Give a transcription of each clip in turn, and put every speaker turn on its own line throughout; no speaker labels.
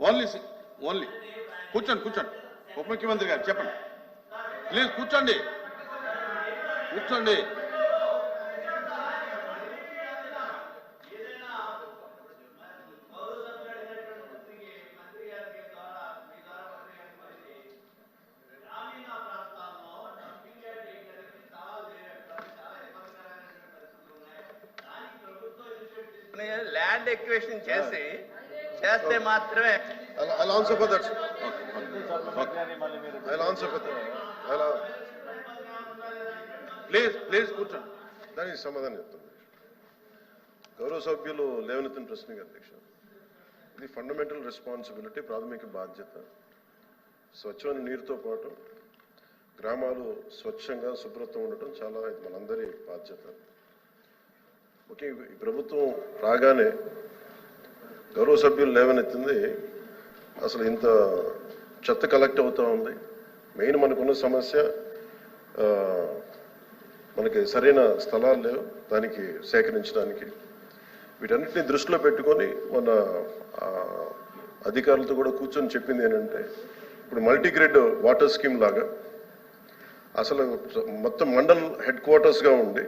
Only C- only కూర్చోండి కూర్చోండి. ఉప ముఖ్యమంత్రి గారు చెప్పండి. ప్లీజ్ కూర్చోండి. కూర్చోండి.
ల్యాండ్ ఎక్వేషన్ చేసి చేస్తే మాత్రమే.
I'll, I'll answer for that. sir.
Supplementary అని మళ్ళీ మీరు
I'll answer for that. I'll,
please please కూర్చోండి
దానికి సమాధానం చెప్తాను. గౌరవ సభ్యులు లేవనెత్తిన ప్రశ్నకి అధ్యక్ష ఇది ఫండమెంటల్ రెస్పాన్సిబిలిటీ ప్రాథమిక బాధ్యత. స్వచ్ఛమైన నీరుతో పాటు గ్రామాలు స్వచ్ఛంగా శుభ్రత ఉండటం చాలా ఇది మనందరి బాధ్యత. ఓకే ఈ ప్రభుత్వం రాగానే గౌరవ సభ్యులు లేవనెత్తింది. అసలు ఇంత చెత్త కలెక్ట్ అవుతూ ఉంది. మెయిన్ మనకున్న సమస్య మనకి సరైన స్థలాలు లేవు. దానికి సేకరించడానికి వీటన్నిటిని దృష్టిలో పెట్టుకొని మన అధికారులతో కూడా కూర్చొని చెప్పింది ఏంటంటే ఇప్పుడు మల్టీగ్రేడ్ వాటర్ స్కీమ్ లాగా అసలు మొత్తం మండల్ హెడ్ క్వార్టర్స్గా ఉండి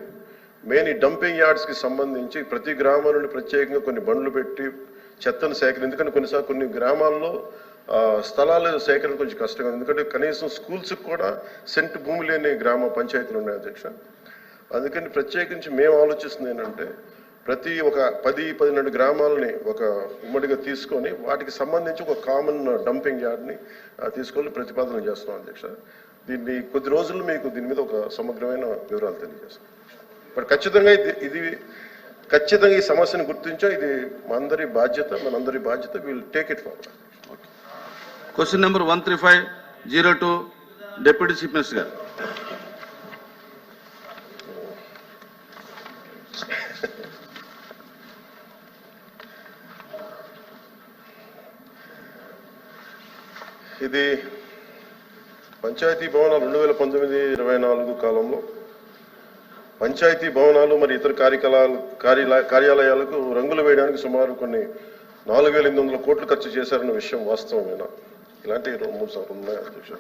మెయిన్ ఈ డంపింగ్ యార్డ్స్కి సంబంధించి ప్రతి గ్రామం నుండి ప్రత్యేకంగా కొన్ని బండ్లు పెట్టి చెత్తను సేకరణ ఎందుకంటే కొన్నిసార్లు కొన్ని గ్రామాల్లో స్థలాలు సేకరణ కొంచెం కష్టంగా ఉంది. ఎందుకంటే కనీసం స్కూల్స్కి కూడా సెంట్ భూమి లేని గ్రామ పంచాయతీలు ఉన్నాయి అధ్యక్ష. అందుకని ప్రత్యేకించి మేము ఆలోచిస్తుంది ఏంటంటే ప్రతి ఒక పది పదిహేను గ్రామాలని ఒక ఉమ్మడిగా తీసుకొని వాటికి సంబంధించి ఒక కామన్ డంపింగ్ యార్డ్ని తీసుకొని ప్రతిపాదన చేస్తున్నాం అధ్యక్ష. దీన్ని కొద్ది రోజుల్లో మీకు దీని మీద ఒక సమగ్రమైన వివరాలు తెలియజేస్తాం. బట్ ఖచ్చితంగా ఇది ఖచ్చితంగా ఈ సమస్యను గుర్తించా ఇది మనందరి బాధ్యత మనందరి బాధ్యత will take it forward
question number one three five zero two deputy chief minister garu.
ఇది పంచాయతీ భవనాలు రెండు వేల పంతొమ్మిది ఇరవై నాలుగు కాలంలో పంచాయతీ భవనాలు మరి ఇతర కార్యకలాలు కార్యాలయాలకు రంగులు వేయడానికి సుమారు కొన్ని నాలుగు వేల ఎనిమిది వందల కోట్లు ఖర్చు చేశారన్న విషయం వాస్తవమేనా? ఇలాంటి మూడు సార్లు ఉన్నాయి అధ్యక్ష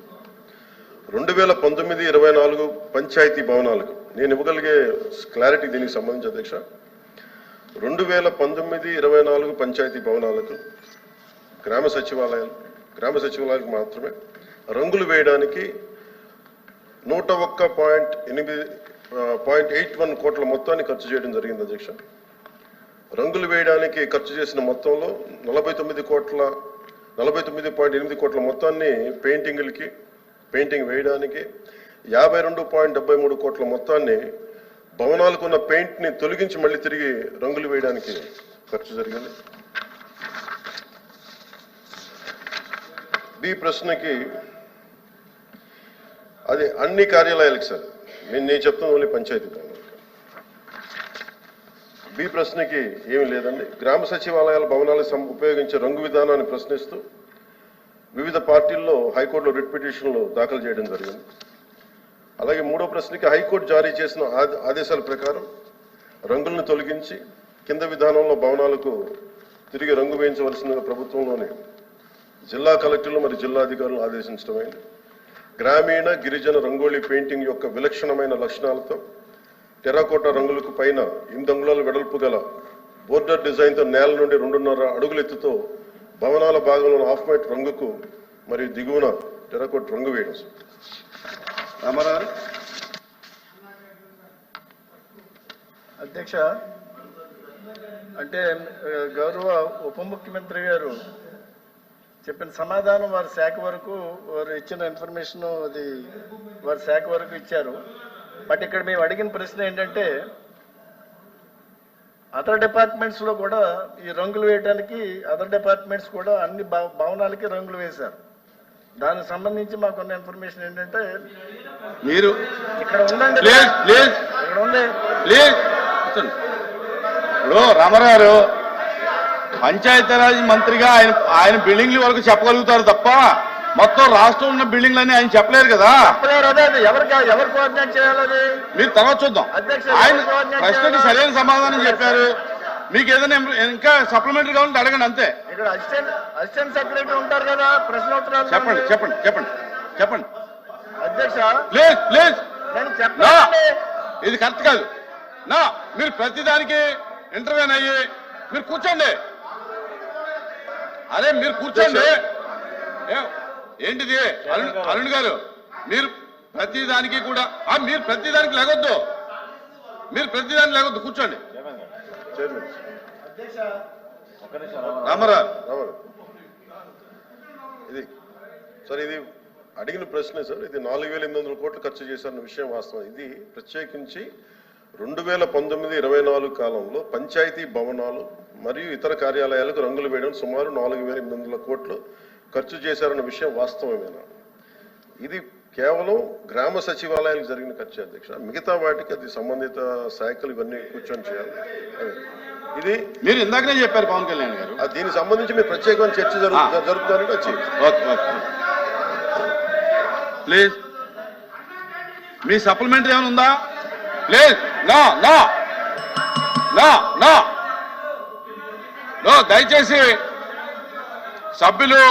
రెండు వేల పంతొమ్మిది ఇరవై నాలుగు పంచాయతీ భవనాలకు నేను ఇవ్వగలిగే క్లారిటీ దీనికి సంబంధించి అధ్యక్ష. రెండు వేల పంతొమ్మిది ఇరవై నాలుగు పంచాయతీ భవనాలకు గ్రామ సచివాలయాలు గ్రామ సచివాలయాలకు మాత్రమే రంగులు వేయడానికి నూట ఒక్క పాయింట్ ఎనిమిది పాయింట్ ఎయిట్ వన్ కోట్ల మొత్తాన్ని ఖర్చు చేయడం జరిగింది అధ్యక్ష. రంగులు వేయడానికి ఖర్చు చేసిన మొత్తంలో నలభై తొమ్మిది కోట్ల నలభై తొమ్మిది పాయింట్ ఎనిమిది కోట్ల మొత్తాన్ని పెయింటింగ్లకి పెయింటింగ్ వేయడానికి యాభై రెండు పాయింట్ డెబ్బై మూడు కోట్ల మొత్తాన్ని భవనాలకు ఉన్న పెయింట్ని తొలగించి మళ్ళీ తిరిగి రంగులు వేయడానికి ఖర్చు జరిగింది. బి ప్రశ్నకి అది అన్ని కార్యాలయాలకు సార్. నేను నేను చెప్తాను ఓన్లీ పంచాయతీ భవనాలకు బి ప్రశ్నకి ఏమీ లేదండి. గ్రామ సచివాలయాల భవనాలు ఉపయోగించే రంగు విధానాన్ని ప్రశ్నిస్తూ వివిధ పార్టీల్లో హైకోర్టులో రిట్ పిటిషన్లు దాఖలు చేయడం జరిగింది. అలాగే మూడో ప్రశ్నకి హైకోర్టు జారీ చేసిన ఆదేశాల ప్రకారం రంగులను తొలగించి కింద విధానంలో భవనాలకు తిరిగి రంగు వేయించవలసిందిగా ప్రభుత్వంలోని జిల్లా కలెక్టర్లు మరియు జిల్లా అధికారులు ఆదేశించడమైంది. గ్రామీణ గిరిజన రంగోలీ పెయింటింగ్ యొక్క విలక్షణమైన లక్షణాలతో టెరాకోట రంగులకు పైన ఎనిమిది అంగుళాల వెడల్పు గల బోర్డర్ డిజైన్తో నేల నుండి రెండున్నర అడుగుల ఎత్తుతో భవనాల భాగంలో ఆఫ్ వైట్ రంగుకు మరియు దిగువన టెరాకోట రంగు వేయడం.
రామారావు?
అధ్యక్ష అంటే గౌరవ ఉప ముఖ్యమంత్రి గారు చెప్పిన సమాధానం వారి శాఖ వరకు వారు ఇచ్చిన ఇన్ఫర్మేషన్ అది వారి శాఖ వరకు ఇచ్చారు. బట్ ఇక్కడ మేము అడిగిన ప్రశ్న ఏంటంటే అదర్ డిపార్ట్మెంట్స్లో కూడా ఈ రంగులు వేయడానికి అదర్ డిపార్ట్మెంట్స్ కూడా అన్ని భవ- భవనాలకి రంగులు వేశారు. దానికి సంబంధించి మాకున్న ఇన్ఫర్మేషన్ ఏంటంటే
మీరు
ఇక్కడ ఉందండి ఇక్కడ ఉంది
రామారావు పంచాయతీరాజ్ మంత్రిగా ఆయన ఆయన బిల్డింగ్ల వరకు చెప్పగలుగుతారు తప్ప మొత్తం రాష్ట్రం ఉన్న బిల్డింగ్లన్నీ ఆయన చెప్పలేరు కదా. మీరు తర్వాత చూద్దాం. ఆయన ప్రశ్నకి? సరైన సమాధానం చెప్పారు. మీకు ఏదైనా ఇంకా సప్లిమెంటరీ కావాలంటే అడగండి అంతే.
అసిస్టెంట్ సెక్రటరీ ఉంటారు కదా ప్రశ్నోత్తరాలు
చెప్పండి చెప్పండి చెప్పండి చెప్పండి.
అధ్యక్ష
ప్లీజ్ ప్లీజ్. ఇది కరెక్ట్ కాదు. నా మీరు ప్రతిదానికి ఇంటర్వ్యూన్ అయ్యి మీరు కూర్చోండి. అరే మీరు కూర్చోండి. ఏంటిది? అరుణ్ అరుణ్ గారు మీరు ప్రతిదానికి కూడా మీరు ప్రతిదానికి లేగొద్దు మీరు ప్రతిదానికి లేగొద్దు కూర్చోండి.
ఇది సార్ ఇది అడిగిన ప్రశ్నే సార్ ఇది నాలుగు వేల ఎనిమిది వందల కోట్లు ఖర్చు చేశారన్న విషయం వాస్తవం. ఇది ప్రత్యేకించి రెండు వేల పంతొమ్మిది ఇరవై నాలుగు కాలంలో పంచాయతీ భవనాలు మరియు ఇతర కార్యాలయాలకు రంగులు వేయడం సుమారు నాలుగు వేల ఎనిమిది వందల కోట్లు ఖర్చు చేశారన్న విషయం వాస్తవమేనా? ఇది కేవలం గ్రామ సచివాలయాలకు జరిగిన ఖర్చు అధ్యక్ష. మిగతా వాటికి అది సంబంధిత శాఖలు ఇవన్నీ కూర్చొని చేయాలి. ఇది
మీరు ఇందాకనే చెప్పారు పవన్ కళ్యాణ్ గారు.
దీనికి సంబంధించి మీరు ప్రత్యేకమైన చర్చ జరుగు వచ్చి.
ప్లీజ్. మీ సప్లిమెంటరీ ఏమైనా ఉందా? ప్లీజ్. నా నా నా నో దయచేసి సభ్యులు